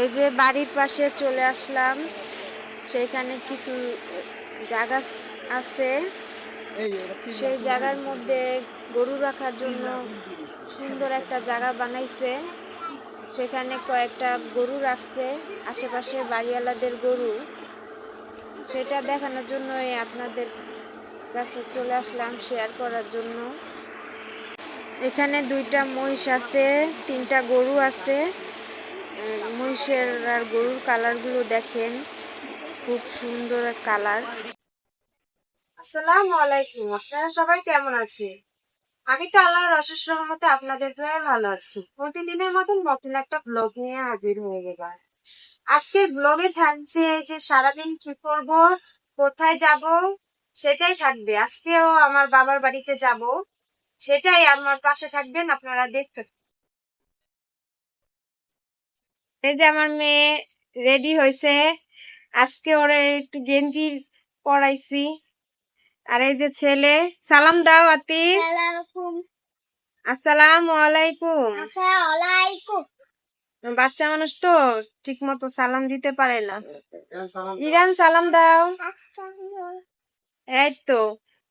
এই যে বাড়ির পাশে চলে আসলাম সেখানে কিছু জায়গা আছে। সেই জায়গার মধ্যে গরু রাখার জন্য সুন্দর একটা জায়গা বানাইছে। সেখানে কয়েকটা গরু রাখছে আশেপাশে বাড়িওয়ালাদের গরু। সেটা দেখানোর জন্যই আপনাদের কাছে চলে আসলাম শেয়ার করার জন্য। এখানে দুইটা মহিষ আছে তিনটা গরু আছে। মহিষের আর গরুর কালারগুলো দেখেন। খুব সুন্দর কালার। আসসালামু আলাইকুম। আপনারা সবাই কেমন আছে আমি তো আল্লাহর অশেষ রহমতে আপনাদের দয়ে ভালো আছি। প্রতিদিনের মতন নতুন একটা ব্লগ নিয়ে হাজির হয়ে গেলাম। আজকের ব্লগে থাকছে যে সারাদিন কি করব, কোথায় যাব, সেটাই থাকবে। আজকেও আমার বাবার বাড়িতে যাব। সেটাই আমার পাশে থাকবেন, আপনারা দেখতে এই যে আমার মেয়ে রেডি হয়েছে আজকে ওরে একটু গেঞ্জি পরাইছি। আর এই যে ছেলে সালাম দাও আতি। আসসালামু আলাইকুম। বাচ্চা মানুষ তো ঠিক মতো সালাম দিতে পারে না। ইরান সালাম দাও। এই তো।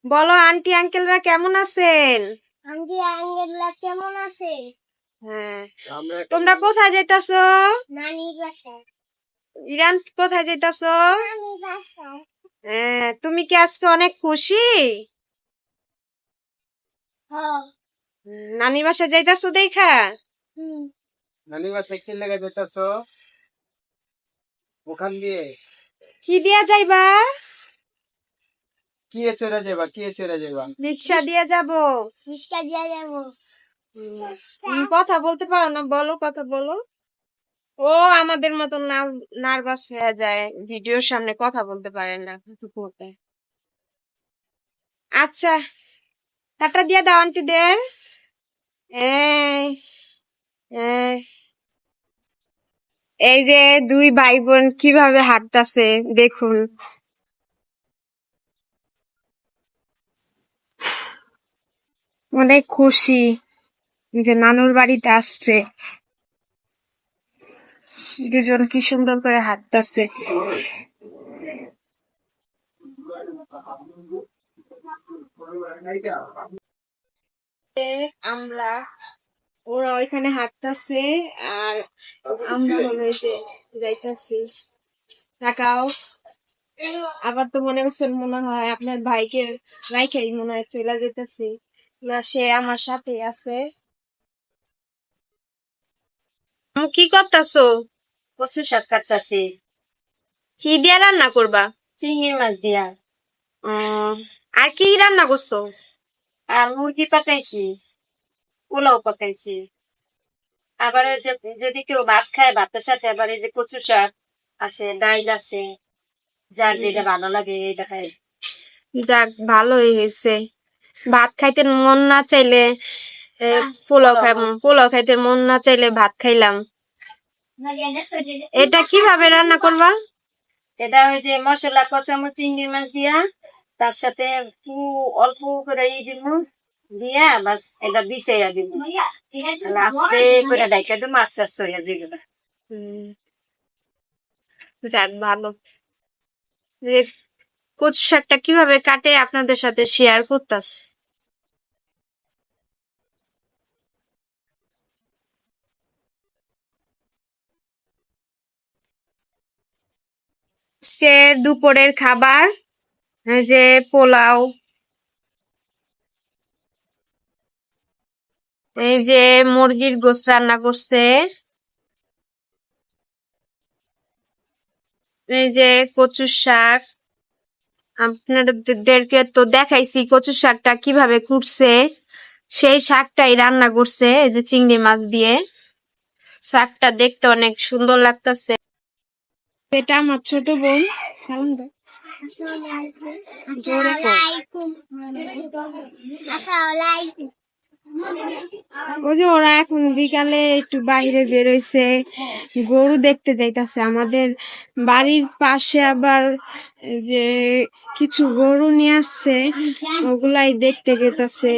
বলো আন্টি আঙ্কেলরা কেমন আছেন? আন্টি আঙ্গেলা কেমন আছে হ্যাঁ তোমরা কোথায় যেতেছো ইরান কোথায় বাসায় হ্যাঁ তুমি কি আজকে অনেক খুশি? নানি বাসা যাইতাছো দেখা? নানি বা সাইকেল লেগে যেতেছ ওখান দিয়ে। কি দিয়া যাইবা? কি চলে যাবা কি চলে যাবা রিক্সা দিয়ে যাব। রিস্কা দিয়ে যাব। কথা বলতে পারো না বলো কথা বলো। ও আমাদের মতো নার্ভাস হয়ে যায় ভিডিওর সামনে কথা বলতে পারে না কিছু করতে আচ্ছা টাটা দিয়ে দাও আন্টিদের এই এই। এই যে দুই ভাই বোন কীভাবে হাঁটতাছে দেখুন। অনেক খুশি। যে নানুর বাড়িতে আসছে। দুজন কি সুন্দর করে হাঁটতাছে। আমরা, ওরা ওইখানে হাঁটতাছে আর আমরা মনে হয়েছে যাইতাছি। তাকাও। আবার তো মনে হচ্ছে মনে হয় আপনার ভাইকে রাইখাই মনে হয় চলে যেতেছি। না, সে আমার সাথে আছে। কি করতাছো? কচু শাক কাটতাছি। কি দিয়া রান্না করবা? চিংড়ি মাছ দিয়া। আর কি রান্না করছ? আর মুরগি পাকাইছি পোলাও পাকাইছি। আবার যদি কেউ ভাত খায় ভাতের সাথে আবার এই যে কচু শাক আছে ডাইল আছে যার যেটা ভালো লাগে এটা খাই যাক ভালোই হয়েছে। ভাত খাইতে মন না চাইলে পোলাও খাই পোলাও খাইতে মন না চাইলে ভাত খাইলাম। এটা কীভাবে রান্না করবা? এটা ওই যে মশলা কষামো চিংড়ি মাছ দিয়া তার সাথে একটু অল্প করে ই দিব দিয়া বাস এটা বিছাইয়া দিব। আস্তে করে ডাইকা দিব আস্তে আস্তে হইয়া যেগুলো হুম। যাক ভালো। কচু শাকটা কীভাবে কাটে আপনাদের সাথে শেয়ার করতেছি। আজকের দুপুরের খাবার যে পোলাও। এই যে মুরগির গোস রান্না করছে। এই যে কচু শাক। আপনাদেরকে তো দেখাইছি কচু শাকটা কীভাবে কুটছে। সেই শাকটাই রান্না করছে, এই যে চিংড়ি মাছ দিয়ে। শাকটা দেখতে অনেক সুন্দর লাগতেছে। এটা আমার ছোট বোন সালাম যে ওরা এখন বিকালে একটু বাইরে বেরোইছে, গরু দেখতে যাইতাছে আমাদের। বাড়ির পাশে আবার যে কিছু গরু নিয়ে আসছে, ওগুলাই দেখতে গেতাছে।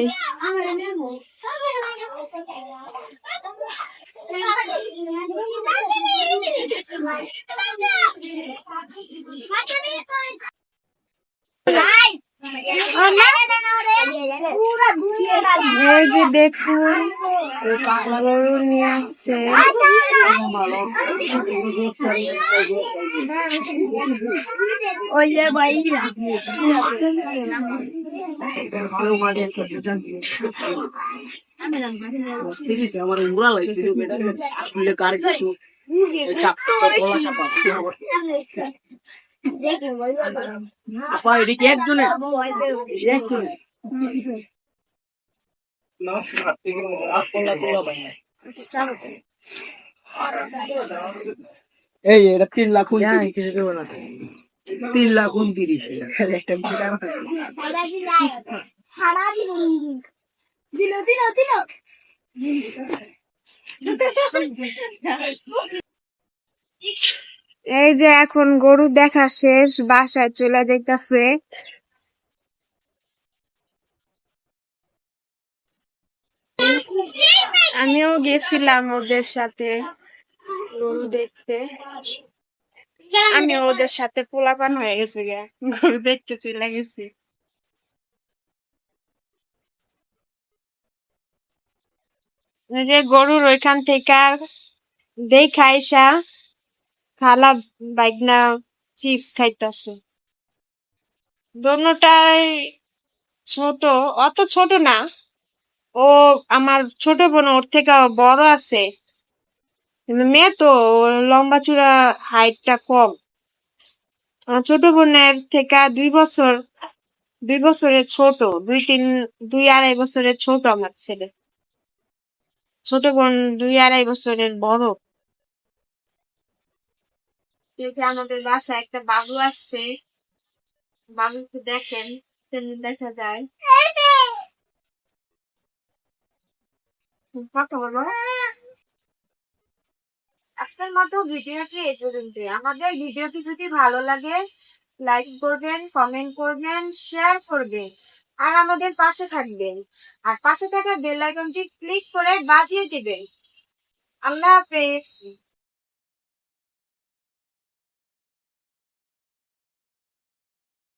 এই যে দেখুন গরু নিয়ে আসছে। আমার উড়া লাগছে এই এটা তিন লাখ উনত্রিশ। তিন লাখ উনত্রিশ একটা সারা দিল দিল দিল দিল। এই যে এখন গরু দেখা শেষ, বাসায় চলে যাইতাছে। আমিও গেছিলাম ওদের সাথে গরু দেখতে। আমি ওদের সাথে পোলাপান হয়ে গেছে গে গরু দেখতে চলে গেছি। যে গরুর ওইখান থেকে দেখা আইসা খালা বাইকনা চিপস খাইতেছে। দোনোটাই ছোট, অত ছোট না। ও আমার ছোট বোন, ওর থেকে বড় আছে। মেয়ে তো লম্বা চূড়া হাইটটা কম। ছোট বোনের থেকে দুই বছর, দুই বছরের ছোট, দুই তিন, দুই আড়াই বছরের ছোট আমার ছেলে। ছোট বোন দুই আড়াই বছরের বড়। আমাদের বাসায় একটা বাবু আসছে। বাবুকে দেখেন কেমন দেখা যায়। আজকের মতো ভিডিওটি এই পর্যন্ত। আমাদের ভিডিওটি যদি ভালো লাগে লাইক করবেন কমেন্ট করবেন শেয়ার করবেন। আর আমাদের পাশে থাকবেন। আর পাশে থাকা বেল আইকনটি ক্লিক করে বাজিয়ে দিবেন। আল্লাহ হাফেজ।